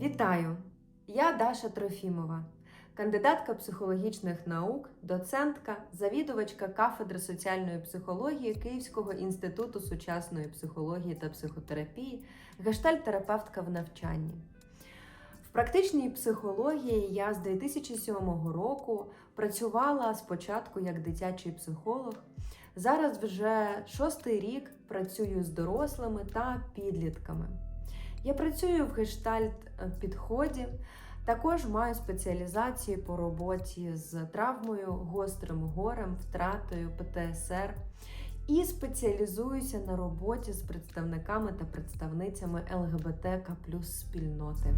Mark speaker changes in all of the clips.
Speaker 1: Вітаю! Я Даша Трофімова, кандидатка психологічних наук, доцентка, завідувачка кафедри соціальної психології Київського інституту сучасної психології та психотерапії, гештальт-терапевтка в навчанні. В практичній психології я з 2007 року працювала спочатку як дитячий психолог. Зараз вже шостий рік працюю з дорослими та підлітками. Я працюю в гештальт підході. Також маю спеціалізацію по роботі з травмою, гострим горем, втратою, ПТСР і спеціалізуюся на роботі з представниками та представницями ЛГБТК плюс спільноти.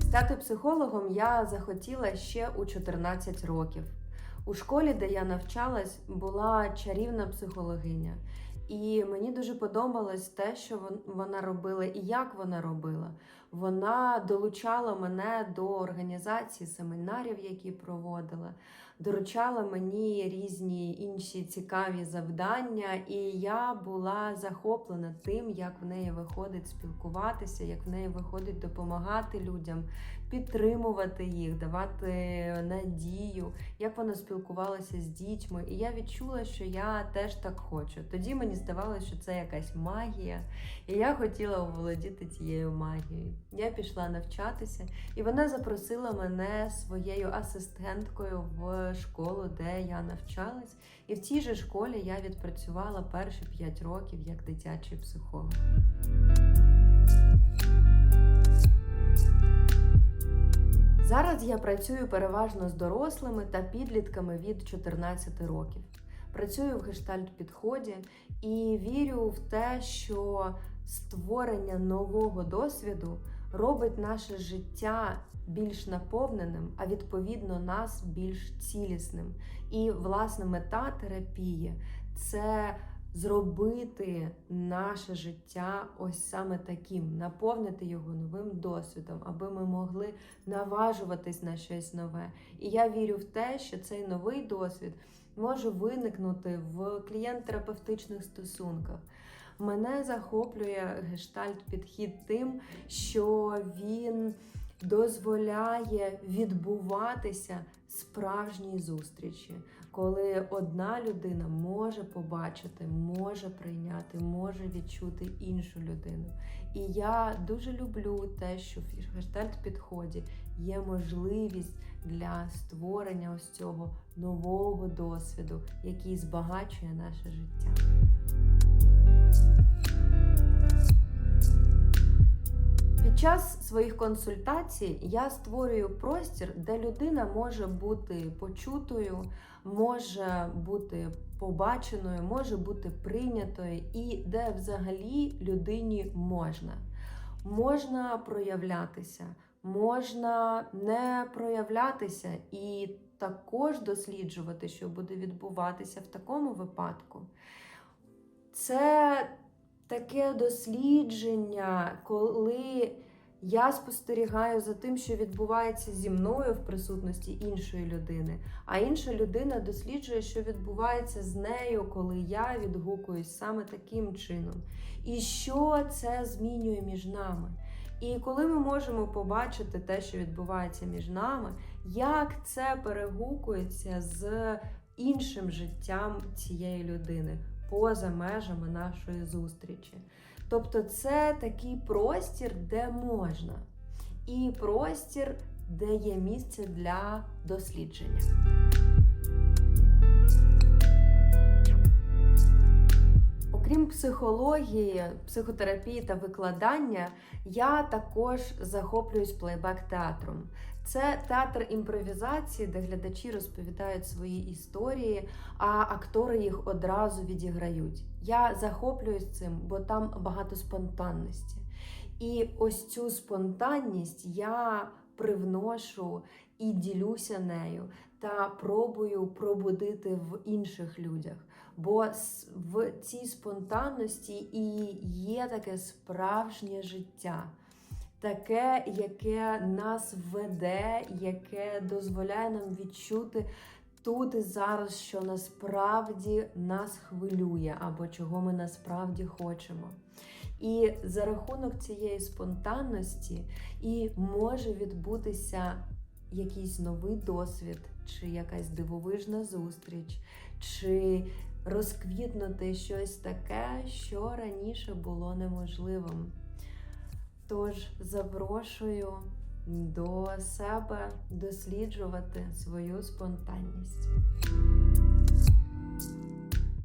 Speaker 1: Стати психологом я захотіла ще у 14 років. У школі, де я навчалась, була чарівна психологиня. І мені дуже подобалось те, що вона робила і як вона робила. Вона долучала мене до організації семінарів, які проводила, доручала мені різні інші цікаві завдання, і я була захоплена тим, як в неї виходить спілкуватися, як в неї виходить допомагати людям, підтримувати їх, давати надію, як вона спілкувалася з дітьми. І я відчула, що я теж так хочу. Тоді мені здавалося, що це якась магія, і я хотіла оволодіти цією магією. Я пішла навчатися, і вона запросила мене своєю асистенткою в школу, де я навчалась. І в цій же школі я відпрацювала перші 5 років як дитячий психолог. Зараз я працюю переважно з дорослими та підлітками від 14 років. Працюю в гештальт-підході і вірю в те, що створення нового досвіду робить наше життя більш наповненим, а відповідно нас більш цілісним. І власне мета терапії це зробити наше життя ось саме таким, наповнити його новим досвідом, аби ми могли наважуватись на щось нове. І я вірю в те, що цей новий досвід може виникнути в клієнт-терапевтичних стосунках. Мене захоплює гештальт-підхід тим, що він дозволяє відбуватися справжній зустрічі, коли одна людина може побачити, може прийняти, може відчути іншу людину. І я дуже люблю те, що в гештальт-підході є можливість для створення ось цього нового досвіду, який збагачує наше життя. Час своїх консультацій я створюю простір, де людина може бути почутою, може бути побаченою, може бути прийнятою, і де взагалі людині можна. Можна проявлятися, можна не проявлятися і також досліджувати, що буде відбуватися в такому випадку. Це таке дослідження, коли я спостерігаю за тим, що відбувається зі мною в присутності іншої людини, а інша людина досліджує, що відбувається з нею, коли я відгукуюсь саме таким чином. І що це змінює між нами. І коли ми можемо побачити те, що відбувається між нами, як це перегукується з іншим життям цієї людини поза межами нашої зустрічі. Тобто, це такий простір, де можна, і простір, де є місце для дослідження. Окрім психології, психотерапії та викладання, я також захоплююсь плейбек-театром. Це театр імпровізації, де глядачі розповідають свої історії, а актори їх одразу відіграють. Я захоплююсь цим, бо там багато спонтанності. І ось цю спонтанність я привношу і ділюся нею та пробую пробудити в інших людях. Бо в цій спонтанності і є таке справжнє життя таке, яке нас веде, яке дозволяє нам відчути тут і зараз, що насправді нас хвилює, або чого ми насправді хочемо. І за рахунок цієї спонтанності і може відбутися якийсь новий досвід, чи якась дивовижна зустріч, чи розквітнути щось таке, що раніше було неможливим. Тож запрошую до себе досліджувати свою спонтанність.